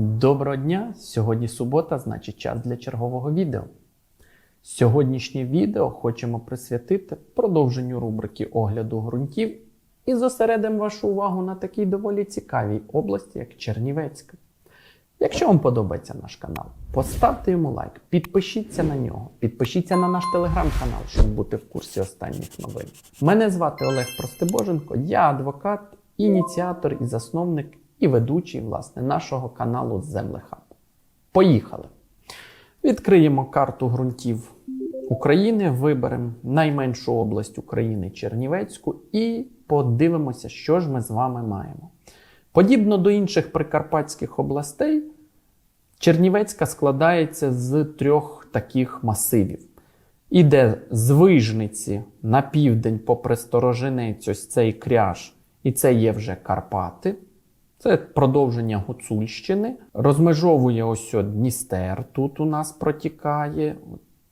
Доброго дня! Сьогодні субота, значить час для чергового відео. Сьогоднішнє відео хочемо присвятити продовженню рубрики огляду ґрунтів і зосередимо вашу увагу на такій доволі цікавій області, як Чернівецька. Якщо вам подобається наш канал, поставте йому лайк, підпишіться на нього, підпишіться на наш телеграм-канал, щоб бути в курсі останніх новин. Мене звати Олег Простебоженко, я адвокат, ініціатор і засновник і ведучий власне нашого каналу Землехаб. Поїхали! Відкриємо карту ґрунтів України, виберемо найменшу область України Чернівецьку і подивимося, що ж ми з вами маємо. Подібно до інших прикарпатських областей, Чернівецька складається з трьох таких масивів. Іде з Вижниці на південь попри Сторожинець, ось цей кряж, і це є вже Карпати. Це продовження Гуцульщини. Розмежовує ось от Дністер. Тут у нас протікає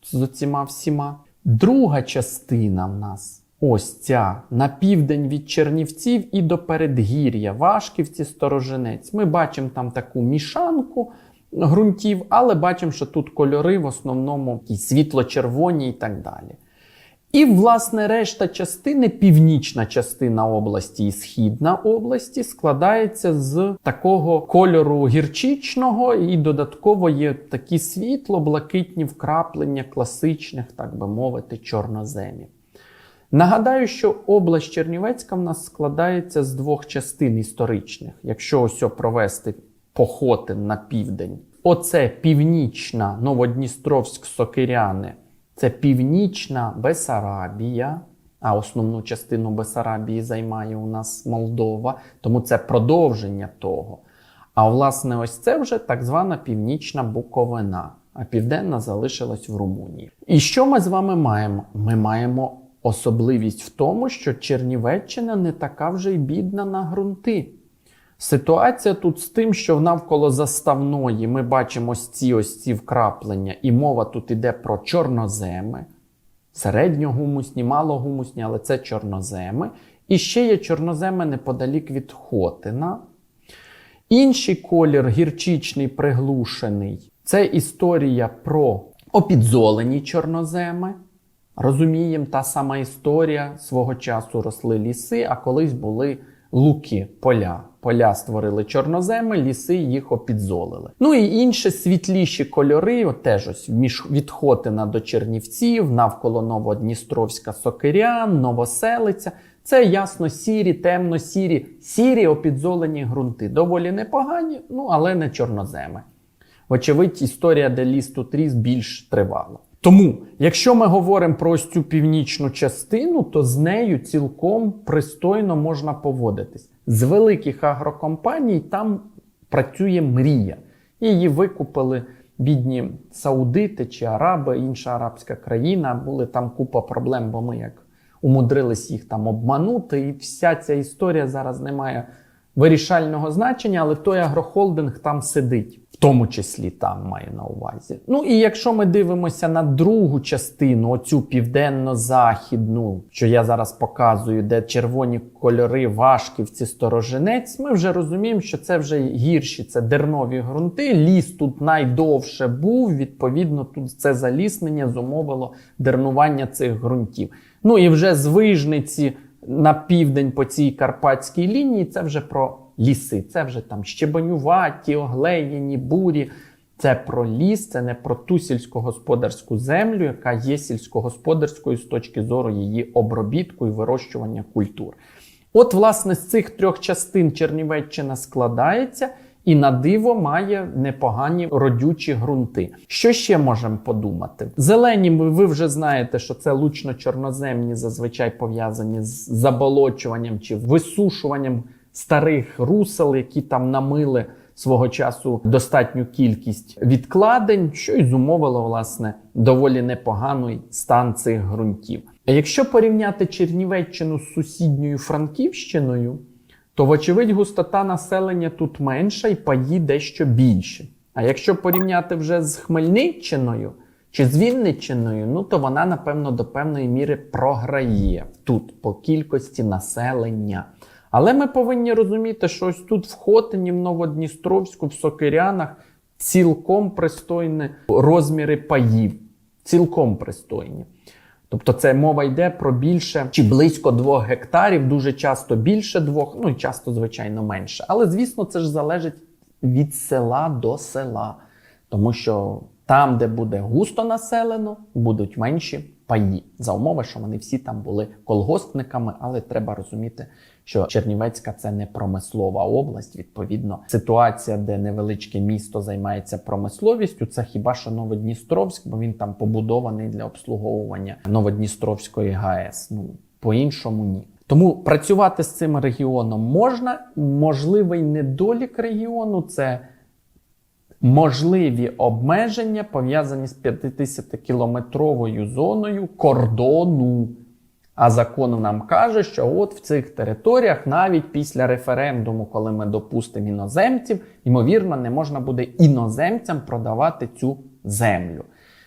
з оціма всіма. Друга частина в нас ось ця на південь від Чернівців і до передгір'я, Вашківці, Сторожинець. Ми бачимо там таку мішанку ґрунтів, але бачимо, що тут кольори в основному такі світло-червоні і так далі. І, власне, решта частини, північна частина області і східна області, складається з такого кольору гірчичного, і додатково є такі світло-блакитні вкраплення класичних, так би мовити, чорноземів. Нагадаю, що область Чернівецька в нас складається з двох частин історичних. Якщо ось провести Похотин на південь, оце північна Новодністровськ-Сокиряни. Це північна Бесарабія, а основну частину Бесарабії займає у нас Молдова, тому це продовження того. А власне, ось це вже так звана Північна Буковина, а південна залишилась в Румунії. І що ми з вами маємо? Ми маємо особливість в тому, що Чернівеччина не така вже й бідна на ґрунти. Ситуація тут з тим, що навколо заставної ми бачимо ось ці ось ці вкраплення, і мова тут іде про чорноземи, середньогумусні, малогумусні, але це чорноземи. І ще є чорноземи неподалік від Хотина. Інший колір гірчичний, приглушений це історія про опідзолені чорноземи. Розуміємо, та сама історія свого часу росли ліси, а колись були луки, поля. Поля створили чорноземи, ліси їх опідзолили. Ну і інші світліші кольори, от теж ось між від Хотина до Чернівців, навколо Новодністровська Сокирян, Новоселиця. Це ясно сірі, темно-сірі, сірі опідзолені ґрунти. Доволі непогані, ну але не чорноземи. Вочевидь, історія, де ліс тут ріс, більш тривала. Тому, якщо ми говоримо про ось цю північну частину, то з нею цілком пристойно можна поводитись. З великих агрокомпаній там працює мрія. Її викупили бідні саудити чи араби, інша арабська країна. Були там купа проблем, бо ми як умудрились їх там обманути. І вся ця історія зараз не має вирішального значення, але той агрохолдинг там сидить. В тому числі там має на увазі. Ну і якщо ми дивимося на другу частину, оцю південно-західну, що я зараз показую, де червоні кольори Вашківці, Сторожинець, ми вже розуміємо, що це вже гірші, це дернові ґрунти. Ліс тут найдовше був. Відповідно, тут це заліснення зумовило дернування цих ґрунтів. Ну і вже з вижниці на південь по цій карпатській лінії це вже про ліси. Це вже там щебенюваті, оглеєні, бурі. Це про ліс, це не про ту сільськогосподарську землю, яка є сільськогосподарською з точки зору її обробітку і вирощування культур. От, власне, з цих трьох частин Чернівеччина складається і на диво має непогані родючі ґрунти. Що ще можемо подумати? Зелені, ви вже знаєте, що це лучно-чорноземні, зазвичай пов'язані з заболочуванням чи висушуванням старих русел, які там намили свого часу достатню кількість відкладень, що й зумовило власне доволі непоганий стан цих ґрунтів. А якщо порівняти Чернівеччину з сусідньою Франківщиною, то, вочевидь, густота населення тут менша і паї дещо більше. А якщо порівняти вже з Хмельниччиною чи з Вінниччиною, ну то вона, напевно, до певної міри програє тут по кількості населення. Але ми повинні розуміти, що ось тут в Хотині, в Новодністровську, в Сокирянах цілком пристойні розміри паїв. Цілком пристойні. Тобто це мова йде про більше чи близько двох гектарів, дуже часто більше двох, ну і часто, звичайно, менше. Але звісно, це ж залежить від села до села. Тому що там, де буде густо населено, будуть менші паї. За умови, що вони всі там були колгоспниками, але треба розуміти, що Чернівецька це не промислова область. Відповідно, ситуація, де невеличке місто займається промисловістю, це хіба що Новодністровськ, бо він там побудований для обслуговування Новодністровської ГАЕС. Ну по-іншому ні. Тому працювати з цим регіоном можна. Можливий недолік регіону це можливі обмеження пов'язані з 50-кілометровою зоною кордону. А закон нам каже, що от в цих територіях, навіть після референдуму, коли ми допустимо іноземців, ймовірно, не можна буде іноземцям продавати цю землю.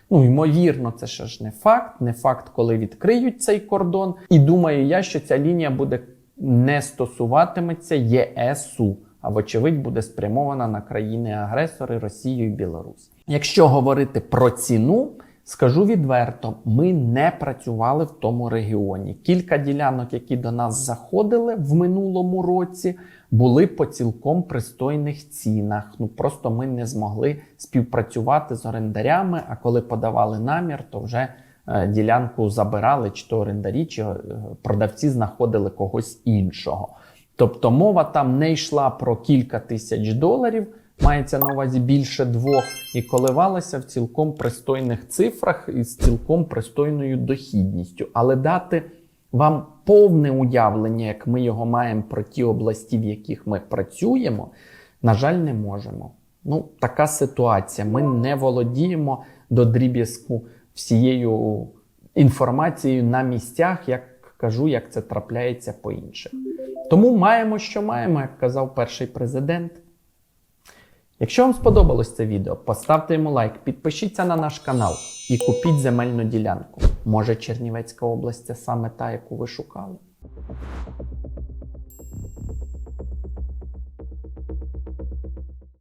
Ну, ймовірно, це ще ж не факт, не факт, коли відкриють цей кордон. І думаю я, що ця лінія буде не стосуватиметься ЄСу, а вочевидь буде спрямована на країни-агресори Росію і Білорусь. Якщо говорити про ціну, скажу відверто, ми не працювали в тому регіоні. Кілька ділянок, які до нас заходили в минулому році, були по цілком пристойних цінах. Ну просто ми не змогли співпрацювати з орендарями. А коли подавали намір, то вже е, ділянку забирали, чи то орендарі, чи е, продавці знаходили когось іншого. Тобто мова там не йшла про кілька тисяч доларів, мається на увазі більше двох, і коливалася в цілком пристойних цифрах і з цілком пристойною дохідністю. Але дати вам повне уявлення, як ми його маємо про ті області, в яких ми працюємо, на жаль, не можемо. Ну, така ситуація. Ми не володіємо до дріб'язку всією інформацією на місцях, як кажу, як це трапляється по інших. Тому маємо, що маємо, як казав перший президент. Якщо вам сподобалось це відео, поставте йому лайк, підпишіться на наш канал і купіть земельну ділянку. Може Чернівецька область це саме та, яку ви шукали.